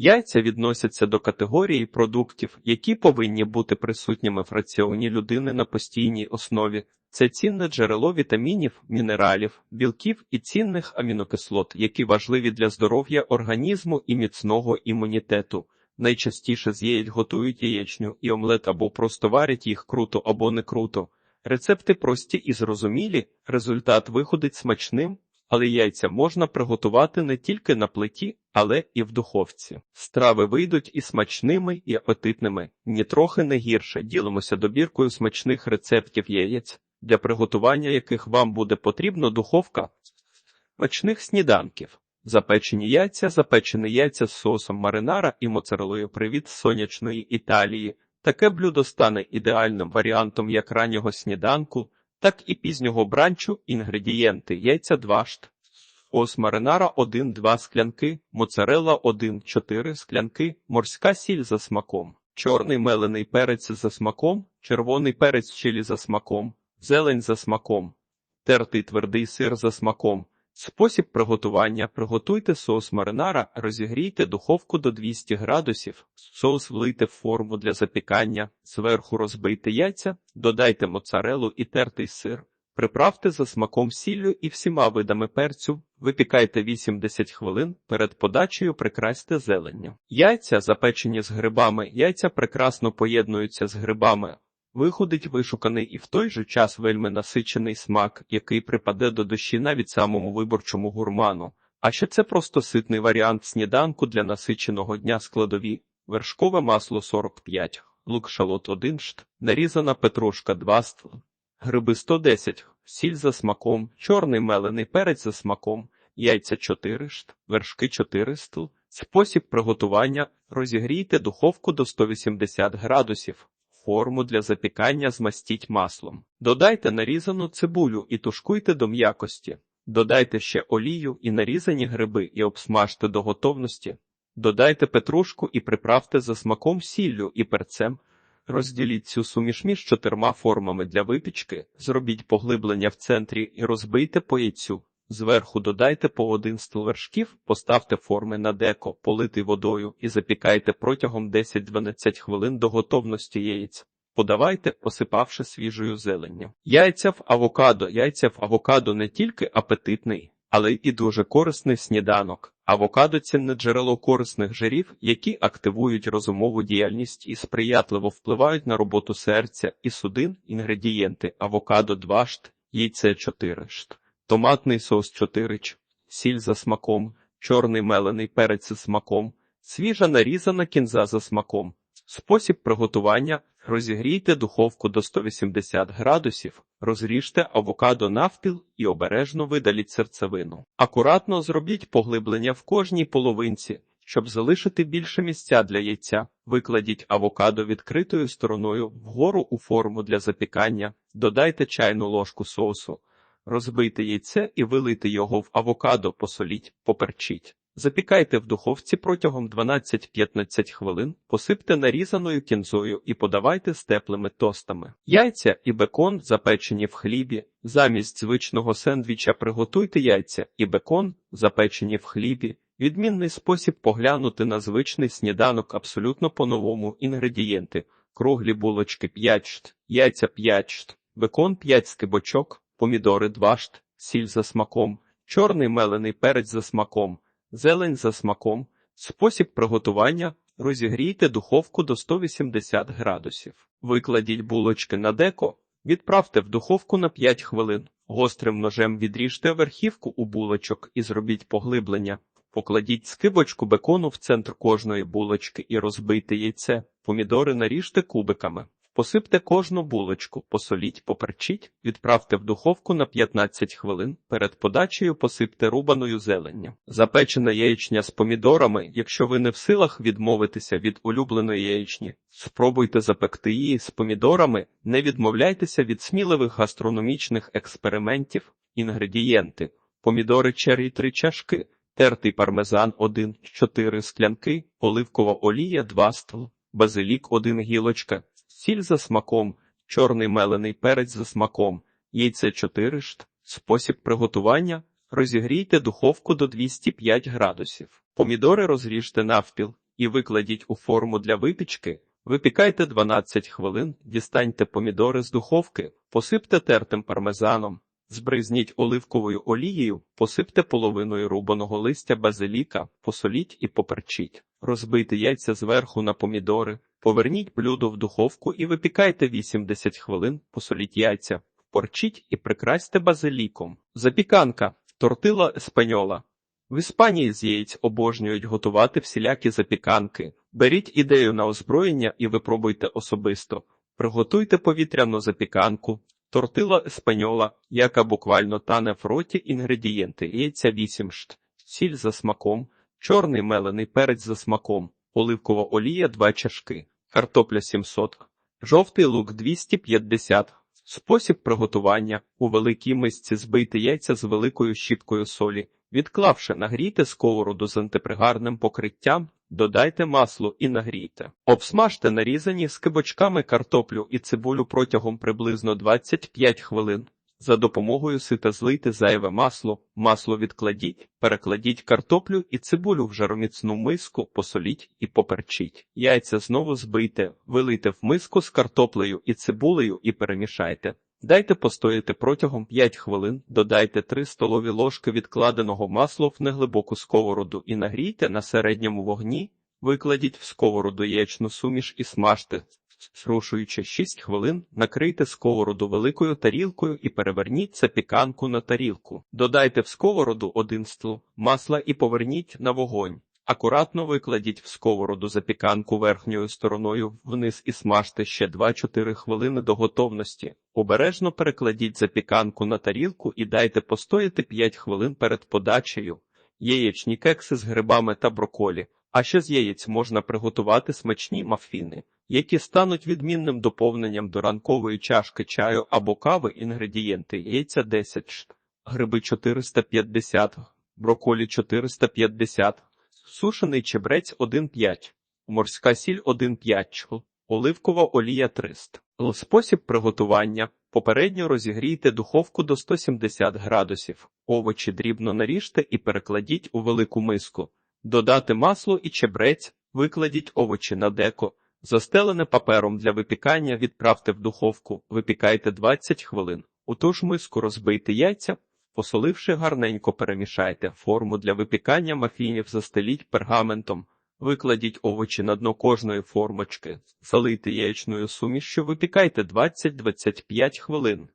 Яйця відносяться до категорії продуктів, які повинні бути присутніми в раціоні людини на постійній основі. Це цінне джерело вітамінів, мінералів, білків і цінних амінокислот, які важливі для здоров'я організму і міцного імунітету. Найчастіше з яєць готують яєчню і омлет або просто варять їх круто або не круто. Рецепти прості і зрозумілі, результат виходить смачним, але яйця можна приготувати не тільки на плиті, але і в духовці. Страви вийдуть і смачними, і апетитними, нітрохи не гірше. Ділимося добіркою смачних рецептів яєць, для приготування яких вам буде потрібно духовка смачних сніданків. Запечені яйця, запечені яйця з соусом маринара і моцарелою привіт з сонячної Італії. Таке блюдо стане ідеальним варіантом як раннього сніданку, так і пізнього бранчу. Інгредієнти яйця 2 шт, ос маринара 1-2 склянки, моцарелла 1-4 склянки, морська сіль за смаком, чорний мелений перець за смаком, червоний перець чилі за смаком, зелень за смаком, тертий твердий сир за смаком. Спосіб приготування. Приготуйте соус маринара, розігрійте духовку до 200 градусів, соус влийте в форму для запікання, зверху розбийте яйця, додайте моцарелу і тертий сир, приправте за смаком сіллю і всіма видами перцю, випікайте 80 хвилин, перед подачею прикрасьте зеленню. Яйця, запечені з грибами, яйця прекрасно поєднуються з грибами. Виходить вишуканий і в той же час вельми насичений смак, який припаде до душі навіть самому виборчому гурману. А ще це просто ситний варіант сніданку для насиченого дня складові, вершкове масло 45, лук шалот 1 шт, нарізана петрушка 2 стл, гриби 110, сіль за смаком, чорний мелений перець за смаком, яйця 4 шт, вершки 4 стл. Спосіб приготування розігрійте духовку до 180 градусів. Форму для запікання змастіть маслом. Додайте нарізану цибулю і тушкуйте до м'якості. Додайте ще олію і нарізані гриби і обсмажте до готовності. Додайте петрушку і приправте за смаком сіллю і перцем. Розділіть цю суміш між чотирма формами для випічки, зробіть поглиблення в центрі і розбийте по яйцю. Зверху додайте по один стіл вершків, поставте форми на деко, политий водою і запікайте протягом 10-12 хвилин до готовності яєць. Подавайте, посипавши свіжою зеленню. Яйця в авокадо. Яйця в авокадо не тільки апетитний, але і дуже корисний сніданок. Авокадо цінне джерело корисних жирів, які активують розумову діяльність і сприятливо впливають на роботу серця і судин. Інгредієнти авокадо 2 шт, яйце 4 шт томатний соус 4 сіль за смаком, чорний мелений перець за смаком, свіжа нарізана кінза за смаком. Спосіб приготування розігрійте духовку до 180 градусів, розріжте авокадо навпіл і обережно видаліть серцевину. Акуратно зробіть поглиблення в кожній половинці, щоб залишити більше місця для яйця. Викладіть авокадо відкритою стороною вгору у форму для запікання, додайте чайну ложку соусу. Розбийте яйце і вилийте його в авокадо, посоліть, поперчіть. Запікайте в духовці протягом 12-15 хвилин, посипте нарізаною кінзою і подавайте з теплими тостами. Яйця і бекон запечені в хлібі. Замість звичного сендвіча приготуйте яйця і бекон, запечені в хлібі. Відмінний спосіб поглянути на звичний сніданок абсолютно по-новому інгредієнти. Круглі булочки 5 шт, яйця 5 шт, бекон 5 скибочок помідори 2 шт, сіль за смаком, чорний мелений перець за смаком, зелень за смаком. Спосіб приготування розігрійте духовку до 180 градусів. Викладіть булочки на деко, відправте в духовку на 5 хвилин. Гострим ножем відріжте верхівку у булочок і зробіть поглиблення. Покладіть скибочку бекону в центр кожної булочки і розбийте яйце. Помідори наріжте кубиками. Посипте кожну булочку, посоліть, поперчіть, відправте в духовку на 15 хвилин. Перед подачею посипте рубаною зеленню. Запечена яєчня з помідорами, якщо ви не в силах відмовитися від улюбленої яєчні, спробуйте запекти її з помідорами, не відмовляйтеся від сміливих гастрономічних експериментів, інгредієнти, помідори черрі 3 чашки, тертий пармезан 1-4 склянки, оливкова олія 2 стл, базилік 1 гілочка сіль за смаком, чорний мелений перець за смаком, яйце 4 шт. Спосіб приготування розігрійте духовку до 205 градусів. Помідори розріжте навпіл і викладіть у форму для випічки. Випікайте 12 хвилин, дістаньте помідори з духовки, посипте тертим пармезаном, збризніть оливковою олією, посипте половиною рубаного листя базиліка, посоліть і поперчіть. Розбийте яйця зверху на помідори, поверніть блюдо в духовку і випікайте 80 хвилин, посоліть яйця, порчіть і прикрасьте базиліком. Запіканка, тортила еспаньола. В Іспанії з яєць обожнюють готувати всілякі запіканки. Беріть ідею на озброєння і випробуйте особисто. Приготуйте повітряну запіканку, тортила еспаньола, яка буквально тане в роті інгредієнти, яйця 8 шт, сіль за смаком, чорний мелений перець за смаком, оливкова олія 2 чашки, картопля 700, жовтий лук 250. Спосіб приготування у великій мисці збийте яйця з великою щіткою солі. Відклавши, нагрійте сковороду з антипригарним покриттям, додайте масло і нагрійте. Обсмажте нарізані скибочками картоплю і цибулю протягом приблизно 25 хвилин. За допомогою сита злийте зайве масло, масло відкладіть, перекладіть картоплю і цибулю в жароміцну миску, посоліть і поперчіть. Яйця знову збийте, вилийте в миску з картоплею і цибулею і перемішайте. Дайте постояти протягом 5 хвилин, додайте 3 столові ложки відкладеного масла в неглибоку сковороду і нагрійте на середньому вогні, викладіть в сковороду яєчну суміш і смажте. Срушуючи 6 хвилин, накрийте сковороду великою тарілкою і переверніть запіканку на тарілку. Додайте в сковороду один стл масла і поверніть на вогонь. Акуратно викладіть в сковороду запіканку верхньою стороною вниз і смажте ще 2-4 хвилини до готовності. Обережно перекладіть запіканку на тарілку і дайте постояти 5 хвилин перед подачею. Яєчні кекси з грибами та броколі. А ще з яєць можна приготувати смачні мафіни, які стануть відмінним доповненням до ранкової чашки чаю або кави інгредієнти яйця 10 шт, гриби 450, броколі 450, сушений чебрець 1,5, морська сіль 1,5, оливкова олія 300. Спосіб приготування. Попередньо розігрійте духовку до 170 градусів, овочі дрібно наріжте і перекладіть у велику миску. Додати масло і чебрець, викладіть овочі на деко, застелене папером для випікання відправте в духовку, випікайте 20 хвилин. У ту ж миску розбийте яйця, посоливши гарненько перемішайте. Форму для випікання мафінів, застеліть пергаментом, викладіть овочі на дно кожної формочки, залийте яєчною сумішшю, випікайте 20-25 хвилин.